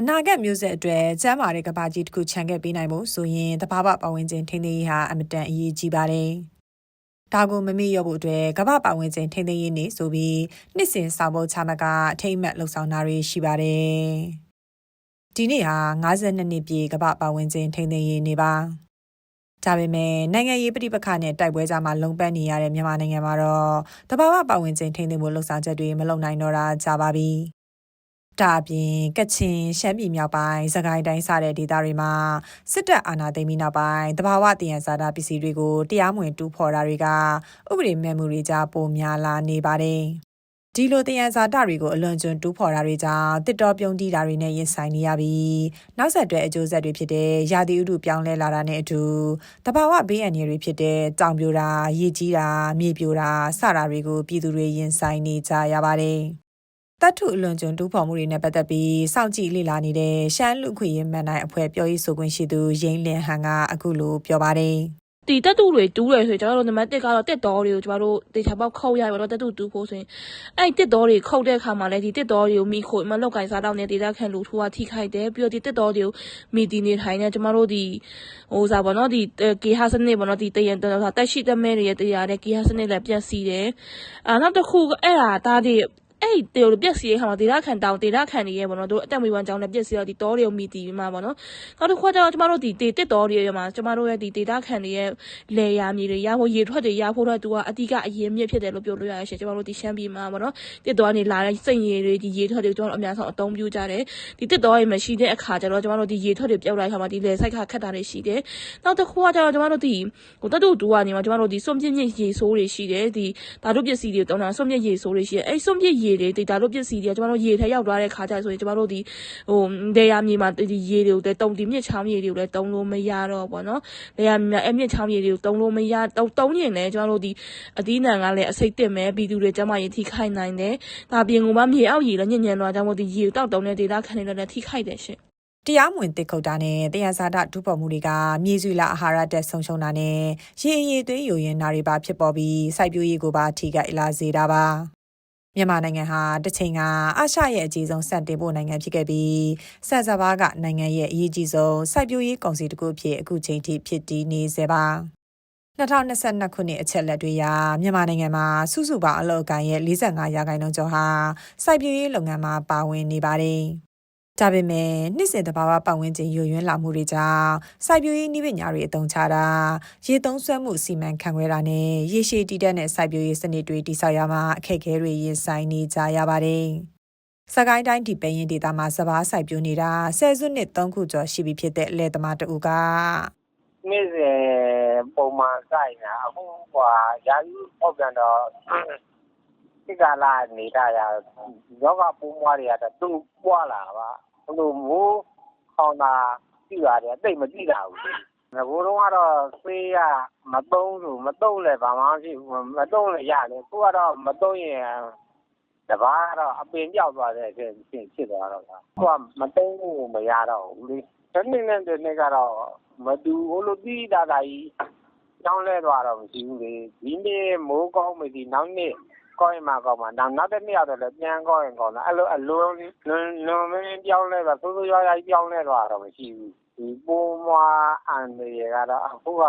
အနာဂတ်မျိုးဆက်အတွက်ကျန်းမာတဲ့ကမ္ဘာကြီးတစ်ခုခြံခဲ့ပေးနိုင်ဖို့ဆိုရင်တဘာဝပတ်ဝန်းကျင်ထိန်းသိမ်းရေးဟာအမတန်အရေးကြီးပါတယ်။ဒါကိုမမေ့ရဖို့အတွက်ကမ္ဘာပတ်ဝန်းကျင်ထိန်းသိမ်းရေးနေ့ဆိုပြီးနှစ်စဉ်ဆောင်ဖို့ချမှတ်ကအထိမ့်အမှတ်လှုပ်ဆောင်တာတွေရှိပါတယ်။ဒီနေ့ဟာ52နှစ်ပြည့်ကမ္ဘာပတ်ဝန်းကျင်ထိန်းသိမ်းရေးနေ့ပါ။ဒါပေမဲ့နိုင်ငံရေးပြည်ပခါနဲ့တိုက်ပွဲကြားမှာလုံပတ်နေရတဲ့မြန်မာနိုင်ငံမှာတော့တဘာဝပတ်ဝန်းကျင်ထိန်းသိမ်းမှုလှုပ်ဆောင်ချက်တွေမလုပ်နိုင်တော့တာကြာပါပြီ။ ဒါအပြင်ကချင်ရှမ်းပြည်မြောက်ပိုင်းစကိုင်းတိုင်းစတဲ့ဒေသတွေမှာစစ်တပ်အာဏာသိမ်းပြီးနောက်ပိုင်းတဘာဝတည်ရန်စားတာပစ္စည်းတွေကိုတရားမဝင်တူးဖော်တာတွေကဥပဒေမဲ့မှုတွေကြားပိုများလာနေပါတယ်။ဒီလိုတယံဇာတတွေကိုအလွန်ကျွံတူးဖော်တာတွေကြောင့်တစ်တော်ပြုံးတီးတာတွေနဲ့ရင်ဆိုင်နေရပြီးနောက်ဆက်တွဲအကျိုးဆက်တွေဖြစ်တဲ့ရာသီဥတုပြောင်းလဲလာတာနဲ့အတူတဘာဝဘေးအန္တရာယ်တွေဖြစ်တဲ့တောင်ပြိုတာရေကြီးတာမြေပြိုတာစတာတွေကိုပြည်သူတွေရင်ဆိုင်နေကြရပါတယ်။ တပ်ထုအလွန်ကျွံတူးဖော်မှုတွေနဲ့ပတ်သက်ပြီးစောင့်ကြည့်လေ့လာနေတဲ့ရှမ်းလူခွေရင်မန်နိုင်အဖွဲ့ပြောရေးဆိုခွင့်ရှိသူရင်းလင်ဟန်ကအခုလိုပြောပါတယ်ဒီတက်တူတွေတူးတယ်ဆိုရင်ကျွန်တော်တို့နံပါတ်1ကတော့တက်တော်တွေကိုကျွန်တော်တို့ဒေချာပေါက်ခုတ်ရပါတော့တက်တူတူးဖို့ဆိုရင်အဲ့တက်တော်တွေခုတ်တဲ့အခါမှာလည်းဒီတက်တော်တွေကိုမိခိုမလောက်ကင်စားတော့နေဒေတာခံလူထူကထိခိုက်တယ်ပြီးတော့ဒီတက်တော်တွေကိုမိတီနေထိုင်နေကျွန်တော်တို့ဒီဟိုစားပေါ့နော်ဒီကေဟာစနစ်ပေါ့နော်ဒီတယံတက်ရှိတဲ့မဲတွေရဲ့တရားတဲ့ကေဟာစနစ်လည်းပြက်စီးတယ်အာနောက်တစ်ခုအဲ့ဒါဒါတွေ အဲ့တေကိုပြက်စီးရဲ့ခါမှာဒေတာခန်တောင်းဒေတာခန်နေရဲ့ပေါ့နော်တို့အတက်မွေးဝမ်းကြောင်းနဲ့ပြက်စီးတော့ဒီတောတွေကိုမိတီပြီးမှပေါ့နော်နောက်တစ်ခါကျတော့ကျမတို့ဒီတေတစ်တောတွေရဲ့မှာကျမတို့ရဲ့ဒီဒေတာခန်တွေရဲ့လေယာမြေတွေရဖို့ရေထွက်တွေရဖို့တော့သူကအတိကအရင်မြစ်ဖြစ်တယ်လို့ပြောလို့ရရရှင်ကျမတို့ဒီရှမ်းပြည်မှာပေါ့နော်တစ်တောကနေလာတဲ့စိတ်ရည်တွေဒီရေထွက်တွေကျမတို့အများဆုံးအသုံးပြုကြတယ်ဒီတစ်တောတွေမရှိတဲ့အခါကျတော့ကျမတို့ဒီရေထွက်တွေပြောက်လိုက်ခါမှာဒီလေဆိုင်ခါခတ်တာတွေရှိတယ်နောက်တစ်ခုကကျတော့ကျမတို့ဒီဟိုတတူတူကနေမှာကျမတို့ဒီစွန့်ပြစ်မြင့်ရေဆိုးတွေရှိတယ်ဒီဓာတုပစ္စည်းတွေတောင်းတာစွန့်ပြစ်ရေဆိုးတွေရှိတယ်အဲ့စွန့်ပြစ်ရေတွေဒါတို့ပစ္စည်းတွေကကျမတို့ရေထဲရောက်သွားတဲ့ခါကျဆိုရင်ကျမတို့ဒီဟိုဒေယာမြေမှာဒီရေတွေကိုလည်းတုံဒီမြစ်ချောင်းရေတွေကိုလည်းတုံလို့မရတော့ဘောနော်ဒေယာမြေအမြစ်ချောင်းရေတွေကိုတုံလို့မရတုံတုံရင်လည်းကျမတို့ဒီအသီးနှံကလည်းအစိတ်တက်မယ်ပြည်သူတွေကျမရေထိခိုက်နိုင်တယ်ဒါပြင်ကမှမြေအောက်ရေလည်းညဉ့်ညံသွားကြောင့်မို့ဒီရေတောက်တုံတဲ့ဒေတာခံနေလည်းထိခိုက်တယ်ရှင်တရားမဝင်တစ်ခုတ်တာနဲ့တရားစာဒဒုပေါ်မှုတွေကမြေစုလာအာဟာရတက်ဆုံရှုံတာနဲ့ရေအရည်သွေးယိုရင်နာတွေပါဖြစ်ပေါ်ပြီးစိုက်ပျိုးရေးကိုပါထိခိုက်လာစေတာပါ မြန်မာနိုင်ငံဟာတစ်ချိန်ကအာရှရဲ့အကြီးဆုံးစံတင်ပို့နိုင်ငံဖြစ်ခဲ့ပြီးဆန်စပါးကနိုင်ငံရဲ့အရေးကြီးဆုံးစိုက်ပျိုးရေးကုန်စည်တစ်ခုဖြစ်အခုချိန်ထိဖြစ်တည်နေစေပါ2022ခုနှစ်အချက်လက်တွေအရမြန်မာနိုင်ငံမှာစုစုပေါင်းအလုပ်အကိုင်ရဲ့45ရာခိုင်နှုန်းကျော်ဟာစိုက်ပျိုးရေးလုပ်ငန်းမှာပါဝင်နေပါတယ်။ ဒါပေမဲ့နှစ်စဉ်တဘာဝပတ်ဝန်းကျင်ယိုယွင်းလာမှုတွေကြောင့်စိုက်ပျိုးရေးနည်းပညာတွေအသုံးချတာရေသုံးစွဲမှုစီမံခန့်ခွဲတာနဲ့ရေရှည်တည်တဲ့စိုက်ပျိုးရေးစနစ်တွေတိစောက်ရမှာအခက်အခဲတွေရင်ဆိုင်နေကြရပါတယ်။စကိုင်းတိုင်းဒီပရင်ဒေသမှာစဘာစိုက်ပျိုးနေတာဆယ်စုနှစ်3ခုကျော်ရှိပြီဖြစ်တဲ့အလဲသမားတူကနေ့စဉ်ပုံမှန်စိုက်နေတာအခုဟွာရာသီပေါက်ပြန်တော့ဒီကလာနေတာရယောဂပိုးမွားတွေကတော့သူ့ပွားလာပါ ဘလို့မိုးခေါင်တာကြည့်ရတယ်တိတ်မကြည့်တာဘူးငကိုတော့ကတော့ဆေးရမသုံးလို့မသုံးလဲဘာမှမရှိဘူးမသုံးလဲရတယ်ခုကတော့မသုံးရင်တပားကတော့အပင်ပြောက်သွားတဲ့အဖြစ်ဖြစ်သွားတော့ခုကမသုံးလို့မရတော့ဘူးလေဒီနေ့နဲ့ဒီနေ့ကတော့မတူဟိုလိုပြီးတာတာကြီးကြောင်းလဲသွားတော့မရှိဘူးလေဒီနေ့မိုးကောင်းပြီနောက်နေ့ ကောင်းရင်မှကောင်းမှာနောက်နောက်တစ်နှစ်ရောက်တော့လည်းပြန်ကောင်းရင်ကောင်းတာအဲ့လိုအလွန်လွန်လွန်မင်းပြောင်းလဲတော့ဆိုးဆိုးရွားရွားပြောင်းလဲတော့တော့မရှိဘူးဒီပိုးမွားအန်တွေကတော့အခုက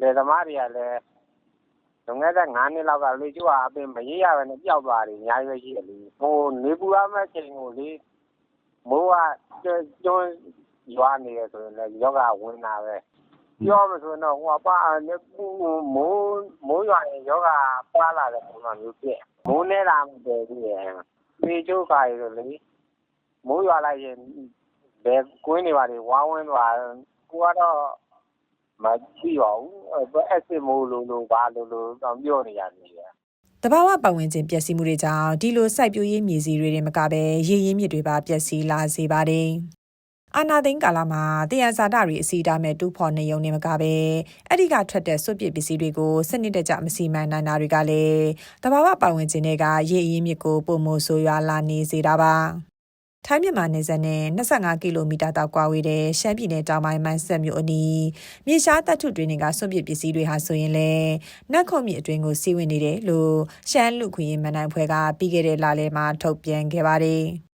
လေသမားတွေကလည်းလွန်ခဲ့တဲ့9နှစ်လောက်ကလေကျိုးအပင်မရေးရဘဲနဲ့ပျောက်သွားတယ်အများကြီးပဲရှိတယ်လေဟိုနေပူရမယ့်ချိန်ကိုလေမိုးကကျွန်းရွာနေရဆိုရင်လည်းယောဂဝင်တာပဲ ပြောမယ်ဆိုရင်တော့ဟိုပါမိုးမိုးရွာရင်ယောဂပါလာတဲ့ပုံစံမျိုးဖြစ်မိုးနေတာမတည်ဘူးရယ်ပေချိုးခါရလို့လေမိုးရွာလိုက်ရင်ဘယ်ကွင်းတွေပါတွေဝါဝင်းသွားကိုကတော့မကြည့်ပါဘူးအဲ့စစ်မိုးလို့လို့ဘာလို့လို့တော့ပြောနေရတယ်တဘာဝပတ်ဝန်းကျင်ပျက်စီးမှုတွေကြောင့်ဒီလိုစိုက်ပျိုးရေးမြေစီတွေတွေမကဘဲရေရင်းမြစ်တွေပါပျက်စီးလာစေပါတယ်။ အာနာသိန်းကာလမှာတယံဇာတတွေအစီအတာမဲ့တူးဖော်နေုံနဲ့မကပဲအဲ့ဒီကထွက်တဲ့စွပ်ပစ်ပစ္စည်းတွေကိုစနစ်တကျမစီမံနိုင်တာတွေကလည်းတဘာဝပတ်ဝန်းကျင်တွေကရေအရင်းမြစ်ကိုပုံမိုဆိုးရွာလာနေစေတာပါထိုင်းမြန်မာနယ်စပ်နဲ့25ကီလိုမီတာတောင်ကွာဝေးတဲ့ရှမ်းပြည်နယ်တောင်ပိုင်းမန်းဆက်မြို့အနီးမြေရှားတပ်ထုတွင်ကစွန့်ပစ်ပစ္စည်းတွေဟာဆိုရင်လည်းနတ်ခုံမြစ်အတွင်းကိုစီးဝင်နေတယ်လို့ရှမ်းလူခွင့်ရေးမန်နိုင်ဖွဲ့ကပြီးခဲ့တဲ့လလယ်မှာထုတ်ပြန်ခဲ့ပါတယ်။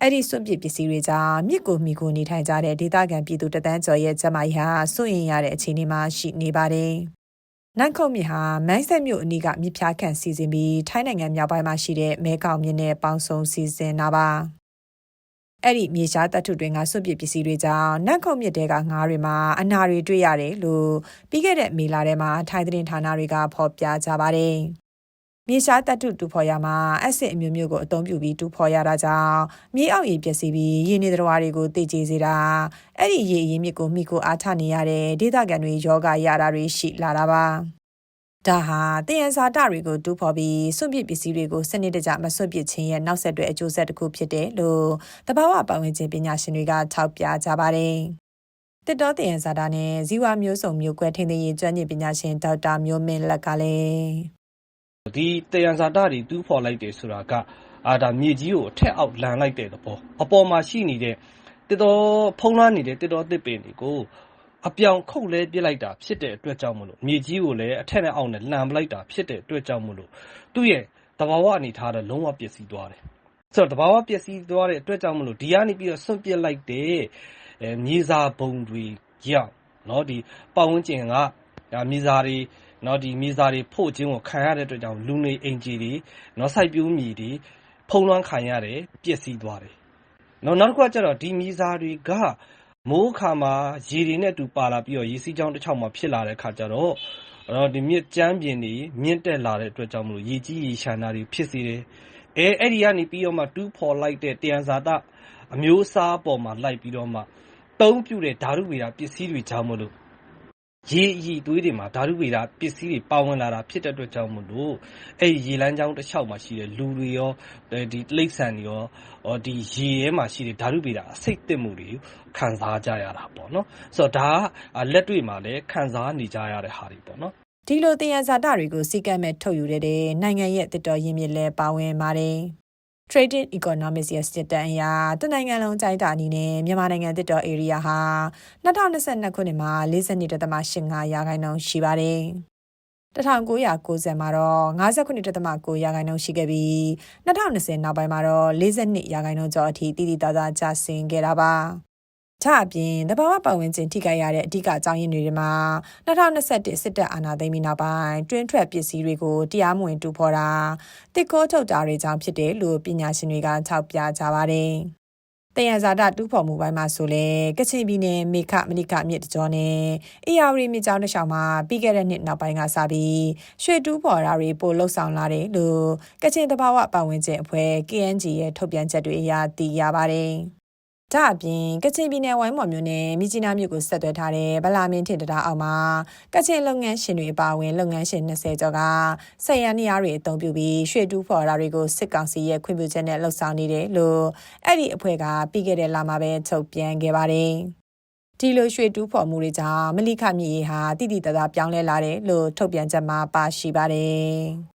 အဲ့ဒီစွန့်ပစ်ပစ္စည်းတွေကြောင့်မြစ်ကိုမိကိုနေထိုင်ကြတဲ့ဒေသခံပြည်သူတသန်းကျော်ရဲ့ကျန်းမာရေးဟာစိုးရင်ရတဲ့အခြေအနေမှာရှိနေပါတယ်။နန့်ခုတ်မြစ်ဟာမန်းဆက်မြို့အနီးကမြစ်ဖျားခန့်စီစဉ်ပြီးထိုင်းနိုင်ငံမြောက်ပိုင်းမှာရှိတဲ့မဲကောက်မြစ်နဲ့ပေါင်းစုံစီစဉ်တာပါ။အဲ့ဒီမြေရှားတပ်ထုတွေကစွန့်ပစ်ပစ္စည်းတွေကြောင့်နန့်ခုတ်မြစ်တဲကငါးတွေမှာအနာတွေတွေ့ရတယ်လို့ပြီးခဲ့တဲ့မေလာထဲမှာထိုင်းသတင်းဌာနတွေကဖော်ပြကြပါတယ်။ မြေရှားတပ်ထုတူဖော်ရမှာအက်ဆစ်အမျိုးမျိုးကိုအသုံးပြုပြီးတူဖော်ရတာကြောင့်မြေအောက်ရေပျက်စီးပြီးရေနေတော်တွေကိုတိတ်ကျေစေတာအဲ့ဒီရေအရင်းမြစ်ကိုမိကိုအားထနေရတဲ့ဒေသခံတွေယောဂရတာတွေရှိလာတာပါဒါဟာတယံဇာတတွေကိုတူဖော်ပြီးစွန့်ပစ်ပစ္စည်းတွေကိုစနစ်တကျမစွန့်ပစ်ခြင်းရဲ့နောက်ဆက်တွဲအကျိုးဆက်တစ်ခုဖြစ်တယ်လို့တဘာဝပတ်ဝန်းကျင်ပညာရှင်တွေကထောက်ပြကြပါတယ်တစ်တော်တယံဇာတာနဲ့ဇီဝမျိုးစုံမျိုးကွဲထိန်းသိမ်းရေးကျွမ်းကျင်ပညာရှင်ဒေါက်တာမျိုးမင်းလက်ကလည်း ဒီသယံဇာတတွေ တူးဖော်လိုက်တယ်ဆိုတာက မြေကြီးကို အထက်အောက် လန်လိုက်တဲ့သဘော။အပေါ်မှာရှိနေတဲ့ ဖုံးလွှမ်းနေတဲ့ သစ်တောသစ်ပင်တွေကို အပြောင်ခုတ်လှဲပစ်လိုက်တာ ဖြစ်တဲ့အတွက်ကြောင့်မို့ မြေကြီးကိုလည်း အထက်နဲ့အောက်နဲ့ လန်လိုက်တာ ဖြစ်တဲ့အတွက်ကြောင့်မို့ သူ့ရဲ့ သဘာဝအနေအထားလည်း လုံးဝပျက်စီးသွားတယ်။ဆိုတော့ သဘာဝပျက်စီးသွားတဲ့အတွက်ကြောင့်မို့ ဒီကနေ စွန့်ပစ်လိုက်တဲ့ မြေစာပုံတွေကြောင့် ပတ်ဝန်းကျင်က မြေစာတွေ မြေစာတွေဖို့ခြင်းကို ခံရတဲ့အတွက်ကြောင့် လူနေအိမ်ကြီးတွေနော်စိုက်ပျိုးမြေတွေ ဖုံးလွှမ်းခံရတယ် ပျက်စီးသွားတယ် နော်နောက်တစ်ခုကကျတော့ဒီမြေစာတွေက မိုးခါမှာ ရေတွေနဲ့တူပါလာပြီးတော့ ရေစီးကြောင်းတစ်ချောင်းမှာ ဖြစ်လာတဲ့ခါကျတော့တော့ဒီမြစ်ကျမ်းပြင်တွေ မြင့်တက်လာတဲ့အတွက်ကြောင့်မလို့ရေကြီးရေရှမ်းတာတွေ ဖြစ်စေတယ် အဲအဲ့ဒီကနေပြီးတော့မှတူးဖော်လိုက်တဲ့တယံဇာတအမျိုးအစားပေါ်မှာ လိုက်ပြီးတော့မှတုံးပြတဲ့ ဓာတုဝေဒပစ္စည်းတွေကြောင့်မလို့ ရေအည်သွေးတွေမှာ ဓာတုဗေဒပစ္စည်းတွေ ပါဝင်လာတာ ဖြစ်တဲ့အတွက်ကြောင့်မို့လို့ အဲ့ဒီရေလမ်းကြောင်းတစ်လျှောက်မှာရှိတဲ့ လူတွေရောဒီတိရစ္ဆာန်တွေရောဟောဒီရေထဲမှာရှိတဲ့ ဓာတုဗေဒအစိတ်တက်မှုတွေခံစားကြရတာပေါ့နော်ဆိုတော့ ဒါက လက်တွေ့မှာလည်း ခံစားနေကြရတဲ့ဟာတွေပေါ့နော် ဒီလိုတင်ရဇာတတွေကိုစီကံမဲ့ ထုတ်ယူတဲ့တဲ့ နိုင်ငံရဲ့တစ်တော်ရင်းမြစ်လဲပါဝင်ပါတယ် Trading Economics ရဲ့စစ်တမ်းအရတနိုင်ငံလုံးကြိုက်တာအနေနဲ့မြန်မာနိုင်ငံတစ်တော် area ဟာ2022ခုနှစ်မှာ42.85ရာခိုင်နှုန်းရှိပါတယ်1990မှာတော့59.9ရာခိုင်နှုန်းရှိခဲ့ပြီး2020နောက်ပိုင်းမှာတော့42ရာခိုင်နှုန်းကျော်အထိတည်တည်သားသားကျဆင်းခဲ့တာပါ။ ဒါအပြင်တဘာဝပတ်ဝန်းကျင်ထိခိုက်ရတဲ့အဓိကအကြောင်းရင်းတွေမှာ2021စစ်တပ်အာဏာသိမ်းပြီးနောက်ပိုင်းတွင်းထွက်ပစ္စည်းတွေကိုတရားမဝင်တူဖော်တာတစ်ကိုထုတ်တာတွေကြောင့်ဖြစ်တယ်လို့ပညာရှင်တွေကထောက်ပြကြပါတယ်။တယံဇာတတူးဖော်မှုပိုင်းမှာဆိုလဲကချင်ပြည်နယ်မေခမဏိကမြစ်တကြောနဲ့အေယာဝတီမြစ်ကြောင်းတစ်လျှောက်မှာပြီးခဲ့တဲ့နှစ်နောက်ပိုင်းကစပြီးရွှေတူးဖော်တာတွေပိုလှုပ်ဆောင်လာတယ်လို့ကချင်တဘာဝပတ်ဝန်းကျင်အဖွဲ့ KNG ရဲ့ထုတ်ပြန်ချက်တွေအရသိရပါတယ်။ ဒါအပြင်ကချင်ပြည်နယ်ဝိုင်းမော်မြို့နယ်မြကြီးနားမြို့ကိုဆက်သွယ်ထားတဲ့ဗလာမင်းထင်တတာအောက်မှာကချင်လုပ်ငန်းရှင်တွေအပါအဝင်လုပ်ငန်းရှင်20ကျော်ကဆက်ရန်နေရာတွေအသုံးပြုပြီးရွှေတူးဖော်တာတွေကိုစစ်ကောင်စီရဲ့ခွင့်ပြုချက်နဲ့လှုပ်ဆောင်နေတယ်လို့အဲ့ဒီအဖွဲ့ကပြီးခဲ့တဲ့လမှာပဲထုတ်ပြန်ခဲ့ပါတယ်။ဒီလိုရွှေတူးဖော်မှုတွေကြောင့်မလိခမြည်ဟာတိတိတသားပြောင်းလဲလာတယ်လို့ထုတ်ပြန်ချက်မှာပါရှိပါတယ်။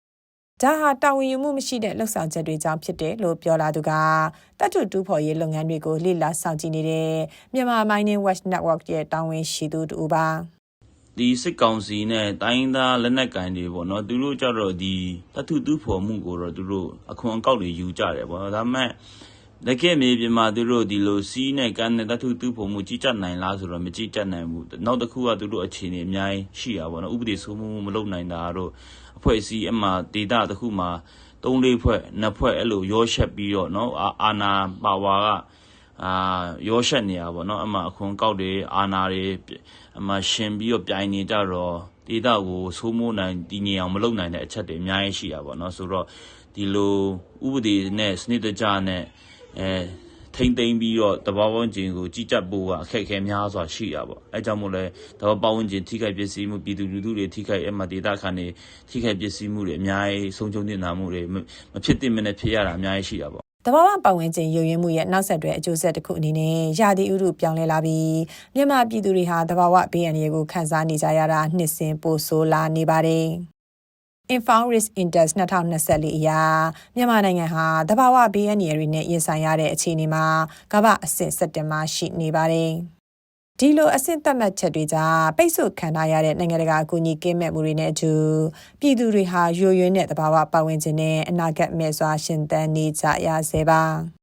ဒါဟာတာဝန်ယူမှုမရှိတဲ့လှုပ်ဆောင်ချက်တွေကြောင့်ဖြစ်တယ်လို့ပြောလာသူကတတ်တူတူဖော်ရေးလုပ်ငန်းတွေကိုလှစ်လာဆောင်ကြည့်နေတဲ့မြန်မာ Mining Watch Network ရဲ့တာဝန်ရှိသူတူပါဒီစစ်ကောင်စီနဲ့တိုင်းသားလက်နက်ကင်တွေပေါ့နော်သူတို့ကြတော့ဒီတထုတူဖော်မှုကိုတော့သူတို့အခွန်အကောက်တွေယူကြတယ်ပေါ့နော်ဒါပေမဲ့ တကယ်မြေပြင်မှာသူတို့ဒီလိုစီးနဲ့ကန်းနဲ့တထုတူဖော်မှုကြီးကြပ်နိုင်လားဆိုတော့မကြီးကြပ်နိုင်ဘူးနောက်တစ်ခုကသူတို့အခြေအနေအများကြီးရှိတာပေါ့နော်ဥပဒေစိုးမိုးမလုပ်နိုင်တာတို့အဖွဲ့အစည်းအမှဒေတာတစ်ခုမှာ၃၄ဖွဲ့နှစ်ဖွဲ့အဲ့လိုရောရှက်ပြီးတော့နော်အာနာပါဝါကအာရောရှက်နေရပါတော့အမှအခွန်ကောက်တွေအာနာတွေအမှရှင်ပြီးတော့ပြိုင်နေကြတော့ဒေတာကိုစိုးမိုးနိုင်တည်ငြိမ်အောင်မလုပ်နိုင်တဲ့အချက်တွေအများကြီးရှိတာပေါ့နော်ဆိုတော့ဒီလိုဥပဒေနဲ့စနစ်တကျနဲ့ အဲထိမ့်သိမ့်ပြီးတော့တဘာဝဝင်ကျင်ကိုကြီးကြပ်ဖို့ကအခက်အခဲများစွာရှိရပါအဲကြောင့်မို့လဲတဘာဝဝင်ကျင်ထိခိုက်ပစ္စည်းမှုပြည်သူလူထုတွေထိခိုက်အမှဒေတာခန်တွေထိခိုက်ပစ္စည်းမှုတွေအများကြီးဆုံးရှုံးနေတာမှုတွေမဖြစ်သင့်မနဲ့ဖြစ်ရတာအများကြီးရှိတာပေါ့တဘာဝပတ်ဝန်းကျင်ရုံရင်းမှုရဲ့နောက်ဆက်တွဲအကျိုးဆက်တစ်ခုအနေနဲ့ရာသီဥတုပြောင်းလဲလာပြီးမြန်မာပြည်သူတွေဟာတဘာဝဘေးအန္တရာယ်ကိုခံစားနေကြရတာနှစ်စဉ်ပိုဆိုးလာနေပါတယ်။ Info Risk Index 2024အရမြန်မာနိုင်ငံဟာတဘာဝဘေးအန္တရာယ်တွေနဲ့ရင်ဆိုင်ရတဲ့အခြေအနေမှာကမ္ဘာအဆင့်7မှာရှိနေပါတယ်။ဒီလိုအဆင့်သတ်မှတ်ချက်တွေကြောင့်ပိတ်ဆို့ခံထားရတဲ့နိုင်ငံတကာအကူအညီကင်းမဲ့မှုတွေနဲ့အတူပြည်သူတွေဟာရိုးရွင်းတဲ့တဘာဝပတ်ဝန်းကျင်နဲ့အနာဂတ်မဲ့စွာရှင်သန်နေကြရဆဲပါ။